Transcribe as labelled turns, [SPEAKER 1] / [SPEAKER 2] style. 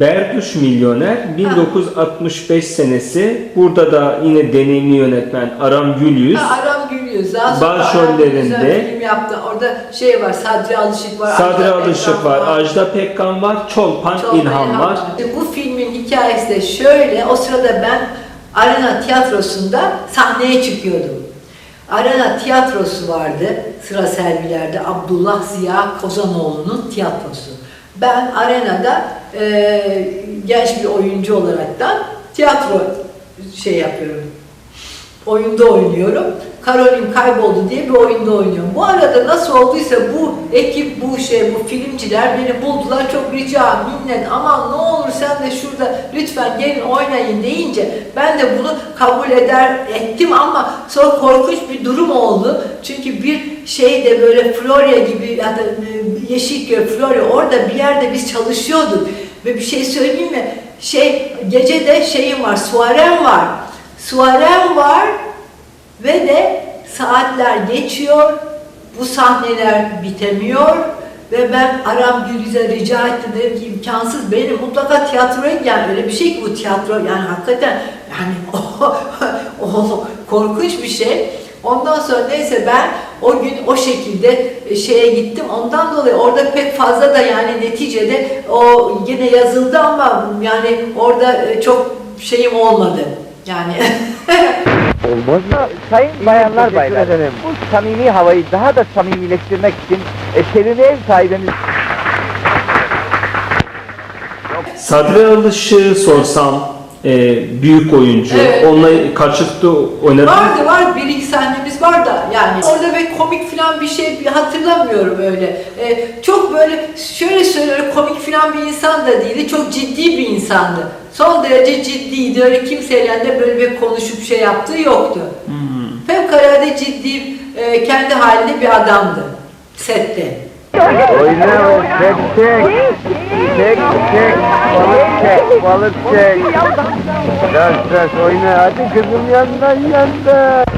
[SPEAKER 1] Berduş Milyoner 1965 senesi. Burada da yine deneyimli yönetmen Aram Gülyüz.
[SPEAKER 2] Ha, Aram. Daha sonra
[SPEAKER 1] Başrollerinde-
[SPEAKER 2] Aram film yaptı. Orada şey var, Sadri Alışık var.
[SPEAKER 1] Sadri
[SPEAKER 2] Ajda
[SPEAKER 1] Alışık
[SPEAKER 2] Pekkan
[SPEAKER 1] var, Ajda Pekkan var, Çolpan
[SPEAKER 2] Çok
[SPEAKER 1] İlhan var.
[SPEAKER 2] Bu filmin hikayesi de şöyle, o sırada ben Arena Tiyatrosu'nda sahneye çıkıyordum. Arena Tiyatrosu vardı, sıra sergilerde Abdullah Ziya Kozanoğlu'nun tiyatrosu. Ben Arena'da e, genç bir oyuncu olaraktan tiyatro şey yapıyorum, oyunda oynuyorum. Karolim kayboldu diye bir oyunda oynuyorum. Bu arada nasıl olduysa bu ekip, bu şey, bu filmciler beni buldular. Çok rica, minnet, aman ne olur sen de şurada lütfen gelin oynayın deyince ben de bunu kabul eder ettim ama sonra korkunç bir durum oldu. Çünkü bir şeyde böyle Florya gibi ya da e, Yeşilköy, Florya orada bir yerde biz çalışıyorduk. Ve bir şey söyleyeyim mi? Şey, gecede şeyim var, suarem var. Suarem var ve de saatler geçiyor, bu sahneler bitemiyor ve ben Aram Güliz'e rica ettim dedim ki imkansız benim mutlaka tiyatroya gel öyle bir şey ki bu tiyatro yani hakikaten yani o, o korkunç bir şey. Ondan sonra neyse ben o gün o şekilde e, şeye gittim. Ondan dolayı orada pek fazla da yani neticede o yine yazıldı ama yani orada e, çok şeyim olmadı. Yani
[SPEAKER 3] Olmaz mı?
[SPEAKER 4] Sayın bayanlar baylar,
[SPEAKER 3] ederim.
[SPEAKER 4] bu samimi havayı daha da samimileştirmek için eserini ev sahibimiz
[SPEAKER 1] Sadri Alışık'ı sorsam e, büyük oyuncu.
[SPEAKER 2] Evet.
[SPEAKER 1] Onunla karşılıklı oynadı.
[SPEAKER 2] Vardı var bir iki sahnemiz var da yani orada ve komik falan bir şey hatırlamıyorum öyle. Ee, çok böyle şöyle söylüyorum komik falan bir insan da değildi. Çok ciddi bir insandı. Son derece ciddiydi. Öyle kimseyle de böyle bir konuşup şey yaptığı yoktu. Fevkalade ciddi e, kendi halinde bir adamdı sette.
[SPEAKER 3] Oyna o çek çek. Çek çek. Balık çek. Balık çek. Ders ders oyna. Hadi kızım yandan yandan.